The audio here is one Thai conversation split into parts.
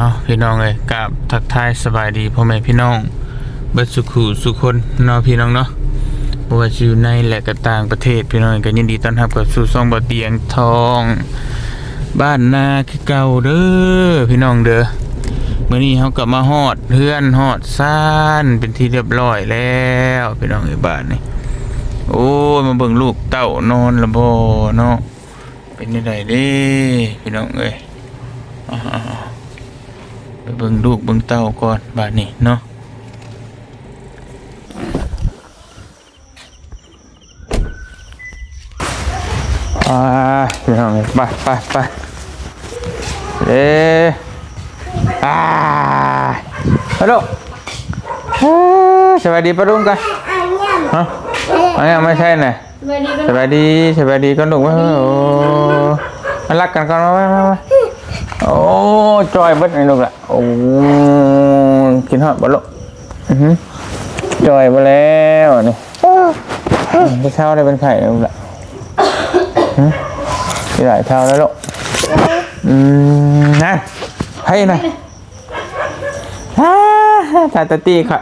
เอาพี่น้องเอ้ยกับทักทายสบายดีพ่อแม่พี่น้องเบิดสุขุสุคนเนาะพี่น้องเนาะบ่ว่าอยู่ในและก็ต่างประเทศพี่น้องก็ยินดีต้อนรับกับสู่ซ่องบ่เตียงทอง บ้านนาคือเก่าเด้อพี่น้องเด้อมื้อนี้เฮากลับมาฮอดเฮือนฮอดซ่านเป็นที่เรียบร้อยแล้วพี่น้องเอ้ยบ้านนี่โอ้มาเบิ่งลูกเต้านอนละบ่เนาะเป็นจังไดเด้พี่น้องเอ้ย เบิ่งลูกเบิ่งเต้าก่อนบาดนี้เนาะอ่าพี่น้องเอ้ยไปไปไปเด้อ่าฮัลโหลเฮ้ยสวัสดีป้าลุงกันฮะอันนี้ไม่ใช่น่ะสวัสดีสวัสดีก่อนลูกว่าโอ้มารักกันก่อนมามามามา โอ้จอยเบิดนี่ลูกละโอ้กินฮอดบ่ลูกอือหือจอยมาแล้วนี่ไปเช้าได้เป็นไข่ลูกละหือมีหลายเช้าแล้วลูกอืมนะให้นะฮ่าตาตาตีค่ะ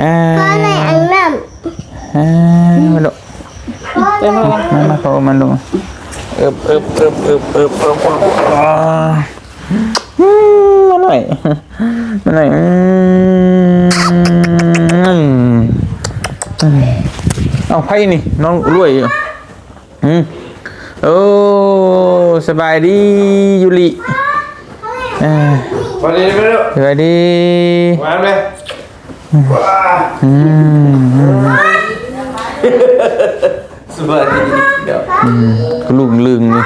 อ่าพ่อในอันนั้นอ่ามาลูกพ่อในมามาเขามาลูก เอิบเอิบเอิบเอิบเอิบเอิบเอิบอ่าอืมมาหน่อยมาหน่อยเอาไพ่นี่ น้องรวยอยู่อืมโอ้สบายดียูริอ่าวันนี้ไม่รู้สบายดีวางเลยอืม สวัสดีเดี๋ยวลูกลึงนี่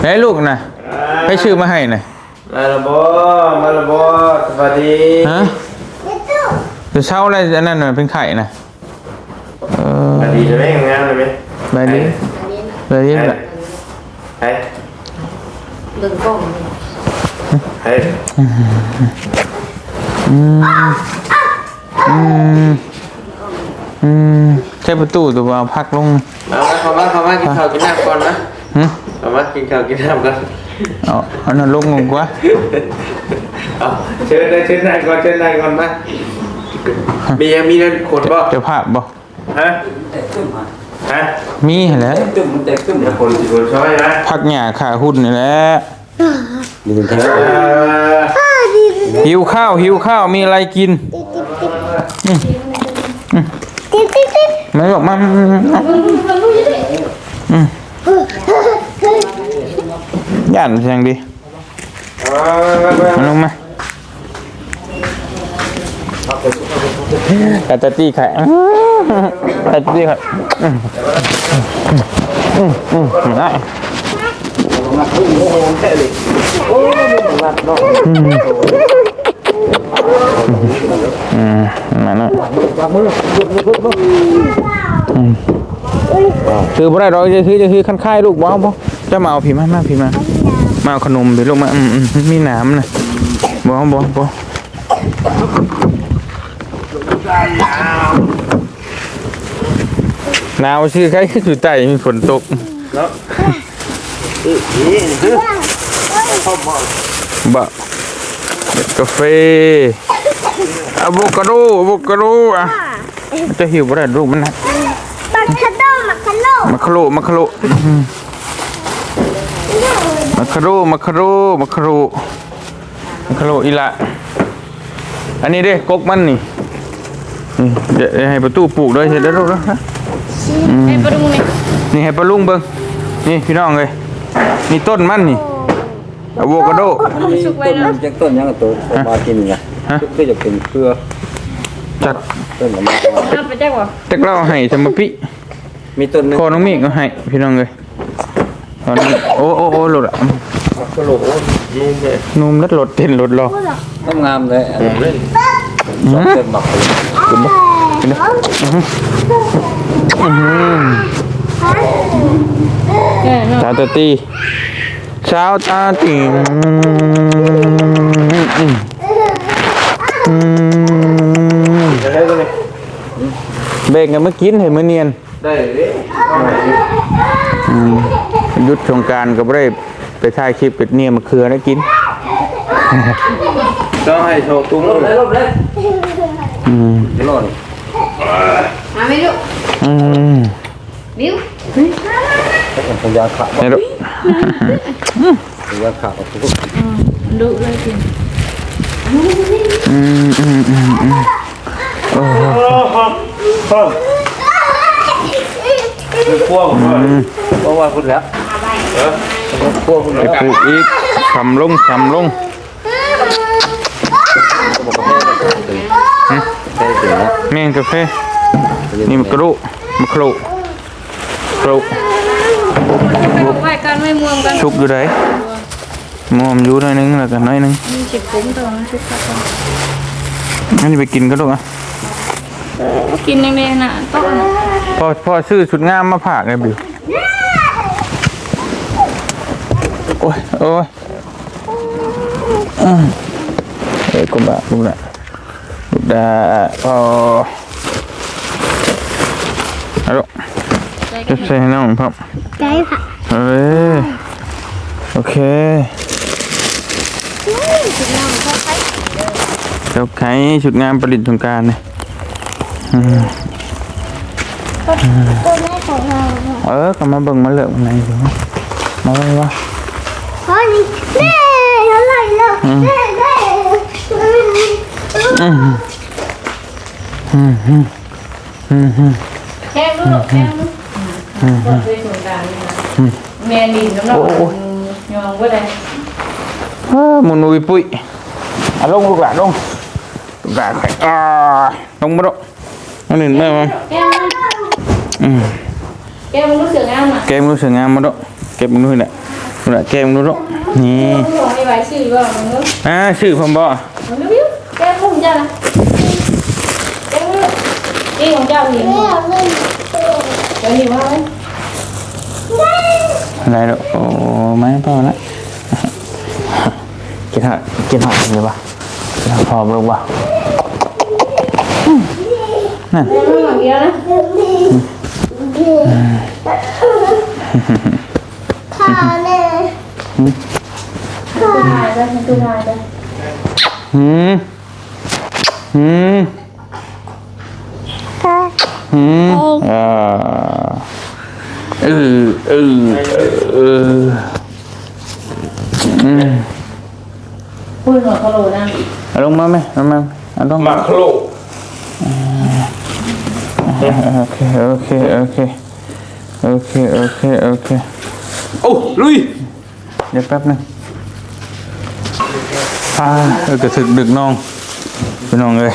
ไหนลูกนะให้ชื่อมาให้หน่อยมาละบอมาละบอสวัสดีฮะจะเช่าอะไรอันนั้นน่ะเป็นไข่นะเออสวัสดีจะไม่งานเลยไหมสบายดีสบายดีให้แบบให้เบิ่งกล้องนี่ให้อืมอืม อืมใช้ประตูตัวเอาพักลงมาเข้ามาเข้ามากินข้าวกินน้ำก่อนนะหึเข้ามากินข้าวกินน้ำก่อนเอาเอานั่นลงงกว่าเอาเชิญเลยเชิญนายก่อนเชิญนายก่อนมามียังมีนั่นขนบ่เจ้าภาพบ่ฮะฮะมีแหล้วตึ้มมันแต่ตึ้มคนสิคนช้อยนะพักหญ้าขาหุ้นนี่แหละเออหิวข้าวหิวข้าวมีอะไรกินติ๊ดติ๊ดติ๊ด ไม่บอกมาย่านเสียงดีมาลงมาแต่ตะตี้ไข่แต่ตะตี้ไข่อืมอืมอืมอืมได้อืมมาหน่อย อืมคือบ่ได้ดอกจะคือจะคือคันค่ายลูกบ่เอาบ่จะมาเอาผีมามาผีมามาเอาขนมไปลูกมาอืมอืมมีน้ำนะบ่เอาบ่บ่หนาวชื่อใครคือยู่ใต้มีฝนตกบะกาแฟอะโวคาโดอะโวคาโดอะ มันจะหิวบ่ได้ลูกมันหนักบักคาโดบักคาโดมะคาโรมะคาโรอืมมะคาโรมะคาโรมะคาโรมะคาโรอีละอันนี้เด้กกมันนี่นี่เดี๋ยวให้ประตูปลูกด้วยเสร็จแล้วลูกนะไอ้ปรุงนี่นี่ให้ปลาลุงเบิ่งนี่พี่น้องเลยนี่ต้นมันนี่อะโวคาโดสุกไว้ต้นเนาะจากต้นยังกับตัวมากินไงฮะก็จะเป็นเครือ จักต้นละมาเอาไปแจ้งว่าจักเล่าให้สมปิมีต้นหนึงพอน้องมีก็ให้พี่น้องเลยตอนนี้โอ้โอ้โอ้หลุดอะกระโหลกนุ่มเลยนุ่มรถรถเต้นรถรอต้องงามเลยอันนี้สองต้นหมักเลยกินบ่กินบ่อื้อหือเออเนาะตาตาตีเช้าตาตีอืมอืม จะได้ตัวนี้เบรกกันเมื่อกินเห็นมื่อเนียนได้เลยอืมหยุดสงกรารก็บ่ได้ไปถ่ายคลิปเป็ดเนี่ยมะเขือได้กินต้องให้โชว์ตุ้งลบเลยลบเลยอืมจะรอดมาไม่ลูกอืมบิ้วเป็นพยาขานี่ลูกพยาขาของทุกดุเลยจริงอืมอืมอืมอืมโอ้โห เป็นพวกผมว่าเพราะว่าคุณแล้วพ่วกคุณไปปลูกอีกสำลงสำลงแม่งกาแฟนี่มันกระดูมันกระดูกระดูไปบอกไว้กันไม่ม่วงกันชุกอยู่ไหนมอมอยู่หน่อยนึงแล้วกันหน่อยนึงมีสิบผมตัวมันชุกกันงั้นไปกินก็ลูกอะ กินแดงๆน่ะต้องพ่อพ่อซื้อชุดงามมาผากไงบิวโอ้ยโอ้ยอืมเอ้ยกุมบะกุมบะลูกดาพอเอาลูกจะใส่ให้น้องพ่อใจค่ะเอ้ยโอเคเจ้าไข่ชุดงามประดิษฐ์สงกรารเนี่ย ตัวแม่ของเราเออก็มาเบิ่งมาเลือกมาไหนสิวะมาไว้วะเพราะนี่แม่อะไรแล้วแม่แม่อืมอืมอืมอืมอืมแค่ลูกแค่ลูกก็เป็นสงการนี่นะแม่ดินน้ำหนักยองว่าไดเออหมุนอุยปุ้ยอะลงลูกหลานลงลูกหลานไข่อ่าลงมาดูอันหนึ่งแม่มาแก้ มอืมแก้มรู้สึกงามอะเกมรู้สึกงามมาดูเก็บมันด้วยแหละดูแหละเกมดูดูนี่ลูกมีใบชื่อว่ามึงเนอะอ่าชื่อผมบ่มึงบิ้วแก้มพุ่งจ้าละแก้มลูกนี่ของเจ้าหินแม่เอาเงินเดี๋ยวหินว่าไหมอะไรดูโอ้ไม่พอละกินหอดกินหอดเลยปะกินหอดพอลูกปะอืมนั่นแก้มลูกอย่างเดียวนะข้าวแม่ตู้ทายได้ตู้ทายได้หืมหืมข้าวหืมอ่าเออเออเอออืมพูดหัวกะโหลนะเอาลงมาไหมเอามาเอาลงมามาโครโอเคโอเคโอเคโอเคโอเคโอเคโอ้ลุยเดี๋ยวแป๊บนึงอ่าเออก ระถึกดึกน้องพี่น้องเลย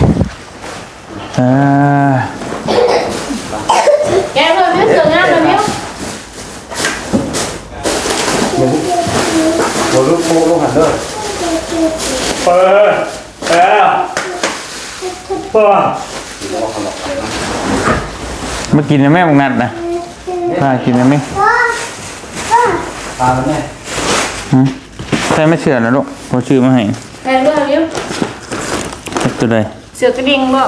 อ่าแก้มเลยไม่เสืองามเลยมิ้ มากินนะแม่บังนัดนะพากินนะแม่ตาแม่หืมใส่ไม่เชื่อนะลูกพอชื่อมาให้แก้มเลยมิ้วสักตัวใดเสือกระดิ่งบ่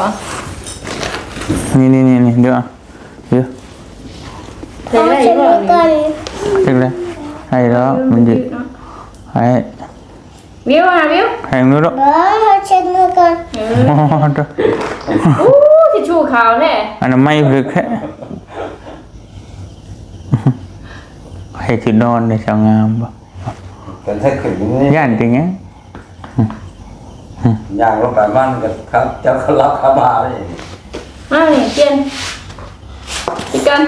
นี่นี่นี่นี่เดี๋ยวเอาเดี๋ยวเสือได้ฉันบ่ดูก่อนเช็คเลยให้แล้วมันจะให้มิ้วอะมิ้วให้มึงดูลูกเออฉันดูก่อนอ๋อเด้ ออู้ทิชชู่ขาวแท้อันนั้นไม่เพื่อแค่ให้จุดนอนในสาวงามบ่เป็นแท้ขึ้นนี่ย่านจริงไงย่างลงไปบ้านกับครับเจ้าเขารับขาบาเลยมาเนี่ยเจียนอีกกัน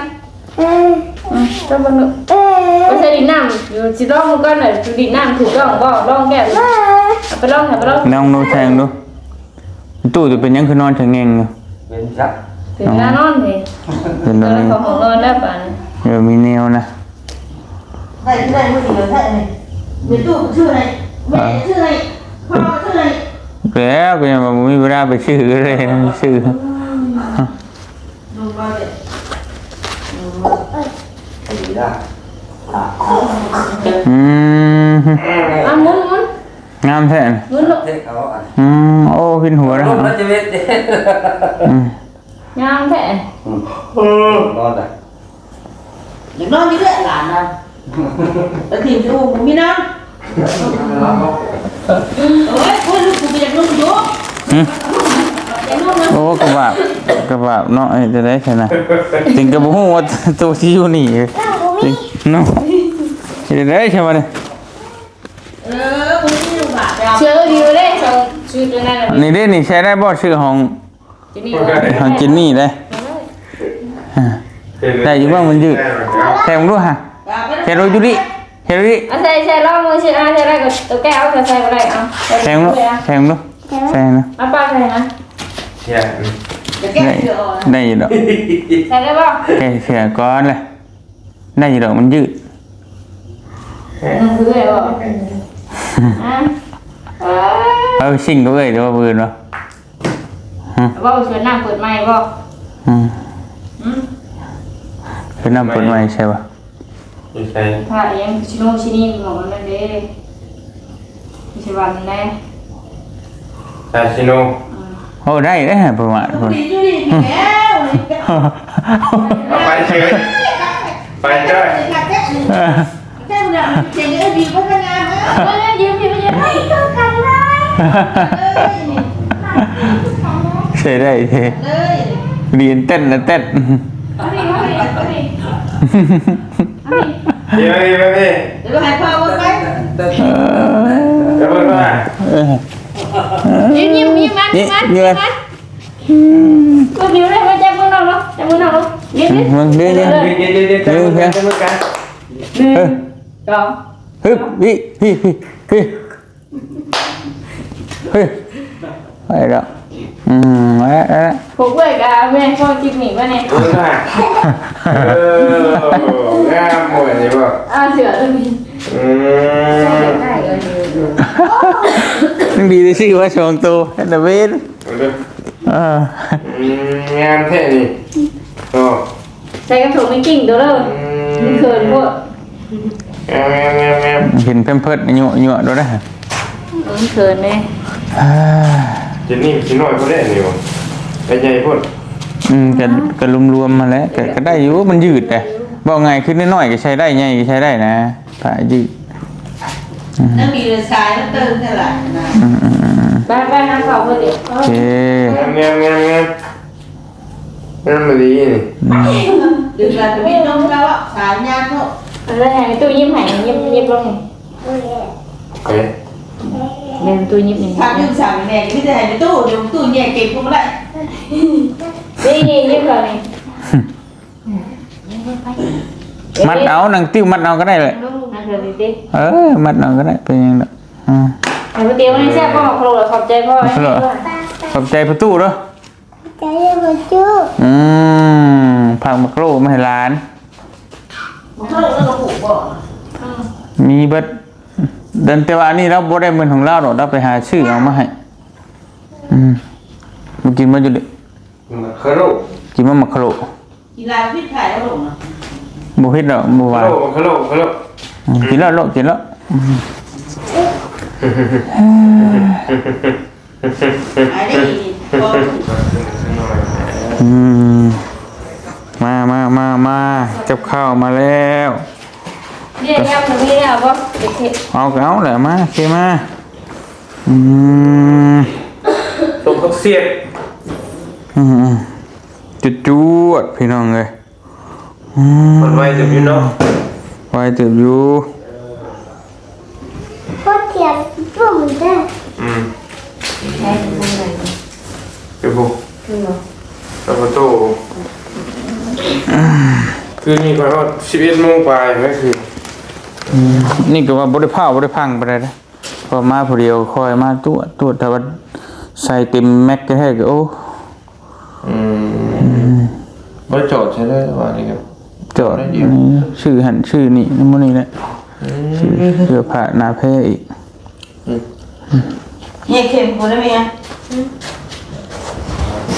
เอออืมต้องบังคับเออไปใช้ดินน้ำอยู่สิลองมันก่อนหน่อยดินน้ำถูกต้องบ่ลองแก้วเออเอาไปลองเอาไปลองน้องดูแทงดูตู้จะเป็นยังคือนอนชะเงงอยู่ เป็นชักถึงเวลานอนนี่เป็นตตรองนนี้ของของนอนแล้วป่านเดี๋ยวมีแนวนะ đây cái đây mới được thế này về tủ chưa này mẹ chưa này พ่อ chưa này แล้วก็ยังบ่มีเวลาไปซื้อเลยซื้อ dùng bao nhiêu ดีนะอืมอะหมุนหมุน งามแท้น่ะหมุนลูกเท่เขาอะอืมโอ้ขึ้นหัวแล้วลูกนั่นจะเวทอืมงามแท้นอนเลย đừng nói như vậy là nào đã tìm cho uống mi năm โอ้ยโอ้ยลูกกูไปจากลูกอยู่โอ้กระบาบกระบาบเนาะไอ้จะได้แค่นั้นถึงกระบุ้งว่าตัวที่อยู่นี่จริงเนาะจะได้ใช่ไหมเนี่ยเออ ชื่อตัวนั้นน่ะนี่ได้นี่ใช้ได้บ่ชื่อของจะนี่ของจินนี่ได้ได้อยู่บ้างมันยืดแทงด้วยฮะเฮโรยูริเฮโรยูริอะใส่ใส่ลองมือใส่อะใส่ได้ก็ตัวแก้วใส่ใส่บ่ได้เอาใส่แทงเลด้วยยอะแทงด้วยแทงนะเอาปากใส่นะเนี่ยจะแก้ได้เสืออ่อนได้อยู่ดอกใส่ได้บ่แค่เสียก้อนเลยได้อยู่ดอกมันยืดมันคืออะไรบ่อะ เออเอาชิ่งก็เลยเดี๋ยวว่าบืนวะบ่ชวนน้ำเปิดไม้บ่อืมอืมคือน้ำเปิดไว้ใช่ปะอยู่ใช่ถ้ายังชิโนชินี่หมอมันนั่นเด้มีชวันแน่ซาชิโนโอ้ได้ได้ฮะประมาณคนดีอยู่ดีพี่แก้วเลยแก้วเอาไปเชิญไปเจ้าแก้วแก้วเนี่ยเจ๋งเลยดีพัฒนาเอเอ้ยยิ้มยิ้มยิ้ม ใช่ได้เทอเลยเรียนเต้นนะเต้นเอาดิเอาดิเอาดิเอาดิเดี๋ยวเดี๋ยวเดี๋ยวเดี๋ยวให้พ่อว่าไปเดี๋ยวเพิ่งมาเออยิ้มยิ้มยิ้มมันยิ้มมันยิ้มมันก็ยิ้มเลยมาจับมือน้องเนาะจับมือน้องเนาะยิ้มยิ้มมึงเดี๋ยวเดี๋ยวเดี๋ยวเดี๋ยวเดี๋ยวเดี๋ยวเดี๋ยวเดี๋ยวกันหนึ่งสองฮึบพี่พี่พี่พี่ เฮ้ยไปแล้วอืมแล้วแล้ว ผมเว้ยกับแม่พ่อจิบหนีมาเนี่ยเออเอองามหมดเลยบ่อ่าเสือตัวนี้อืมได้เลยนึกดีได้ชื่อว่าชงตูแอนเดเวนเอาดูอ่าอืมงามแท้นี่โอ้ใส่กระสุนไม่กิ่งตัวเลยมันเขินพวกงามงามงามงามเห็นเพิ่มเพิดหยั่วหยั่วด้วยนะมันเขินเลยอ่า เจนนี่ชิ้นน้อยเขาได้นี่บ่ไปใหญ่พุ่นอืมก็ก็รวมๆมาแล้วก็ก็ได้อยู่มันยืดแต่บอกไงขึ้นนิดหน่อยก็ใช้ได้ไงก็ใช้ได้นะผ้ายืดนั่นมีเรือทรายแล้วเติมเท่าไหร่นะอืมอืมอืมบ้านบ้านน้ำเปล่าเพื่อนเด็กโอเคงามงามงามงามนั่นมาดีนี่ดึงกันจะมีน้องเราอะสายยานเนาะแล้วไงตู้ยิ้มหายยิ้มยิ้มลงเฮ้ยเดินตู้ยิ้มหนึ่งทำยุ่งสามแม่ที่จะให้ในตู้เดี๋ยวตู้แยกเก็บพวกมันได้นี่ยิ้มก่อนนี่มัดเอาหนังติ้วมัดเอาก็ได้เลยนั่นเถอะดิดิเออมัดเอาก็ได้เป็นยังไงอืมแต่เดี๋ยววันนี้แซ่บพ่อขอบคุณขอบใจพ่อขอบใจประตูด้วยจะเรียกว่าจู้อืมผักมะกรูดมาให้ร้านมันเข้าแล้วก็ผูกบ่มีเบิดเดินแต่ว่าอันนี่เราบ่ได้เงินของเราหรอกเราไปหาชื่อเอามาให้อืมมากินมาอยู่ดิคารุกินมามะกรูดกีฬาพิษไข่แล้วหลงนะบ่เฮ็ดดอกบ่หวานคารุคารุคารุอืมกินแล้วโลกกินแล้วไอ้นี่พออืมมามามามากับข้าวมาแล้ว เนี่ยแก้วตรงนี้เนี่ยว่าเด็กเอาก็เอาแหละมาโอเคมาอืมตรงเขาเสียดอืมจุดจวดพี่น้องเลยอืมมันไวจังอยู่เนาะไว้จืบอยู่ก็เทียมจู้เหมือนกันอืมใช้ตรงไหนเดี๋ยวผมคือหรอประตูคือนี่ก็สิบเอ็ดโมงไปไม่คืออืม นี่ก็ว่าบริภาพบริพังไปเลยนะพอมาผู้เดียวคอยมาตัวตัวแต่ว่าใส่เต็มแม็กก็แท้ก็โอ้อืมบ่จอดใช่ได้ว่านี่ครับจอดนี่ชื่อหันชื่อนี่นี่มันนี่แหละชื่อเสื้อผ้าหนาแพ้อีกเนี่ยเค็มกูได้ไหมอะ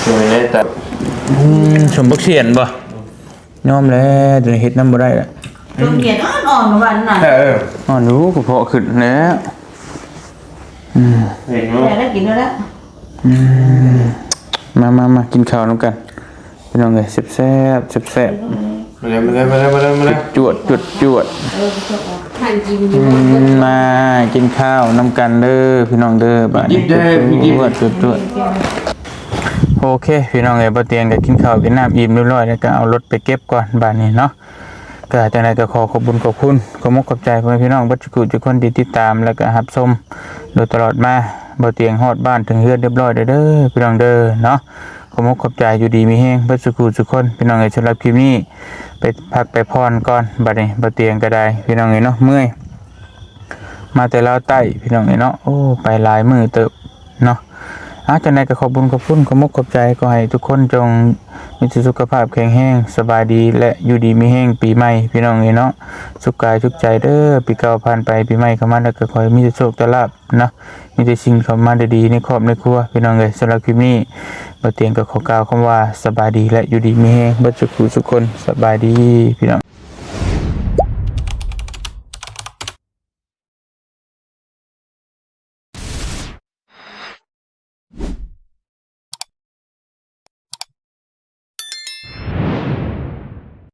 คือไม่ได้แต่อืมสมบักเสียนบ่ยอมแล้วจะเฮ็ดน้ำบ่ได้ละ ตรงเหียนอ่อนๆวันน่ะเอออ๋อรู้ก็พอขึ้นแล้วเห็นมั้แต่ได้กินแล้วละอืมมามามากินข้าวน้ำกันพี่น้องเอ้ยแซ่บแซ่บแซ่บมาเลยมาเลยมาเลยมาเลยมาเลยจวดจุดจวดท่านกินอืมมากินข้าวน้ำกันเด้อพี่น้องเด้อบ้านนี้จวดจวดจวดโอเค พี่น้องเอ้ยบ่เตียงก็กินข้าวกินน้ำอิ่มเรียบร้อยแล้วก็เอารถไปเก็บก่อนบ้านนี้เนาะ ก็จังไดก็ขอขอบคุญขอบคุณขอมกขอบใจพ่อแม่พี่น้องบัดจุกุทุกคนที่ติดตามแล้วก็รับชมโดยตลอดมาบ่เตียงฮอดบ้านถึงเฮือนเรียบร้อยเด้อเด้อพี่น้องเด้อเนาะขอมกขอบใจอยู่ดีมีแฮงบัดจุกุทุกคนพี่น้องเอ้ยสำหรับคลิปนี้ไปพักไปพรก่อนบัดนี้บ่เตียงก็ได้พี่น้องเอ้ยเนาะเมื่อยมาแต่ลาวใต้พี่น้องเอ้ยเนาะโอ้ไปหลายมือเติบเนาะ อาจังไดก็ขอบคุญขอบคุณขอมกขอบใจก็ให้ทุกคนจงมีสุขภาพแข็งแรงสบายดีและอยู่ดีมีแห้งปีใหม่พี่น้องเอเนาะสุขกายสุขใจเด้อปีเก่าผ่านไปปีใหม่เข้ามาแล้วก็ขอให้มีแต่โชคแต่ลาภเนะมีแต่สิ่งเข้ามาดีๆในครอบในครัวพี่น้องเอ้ยสำหรับคลิปนี้บ่เตียงก็ขอกล่าวคำว่าสบายดีและอยู่ดีมีแห้งบิดทุกผู้ทุกคนสบายดีพี่น้อง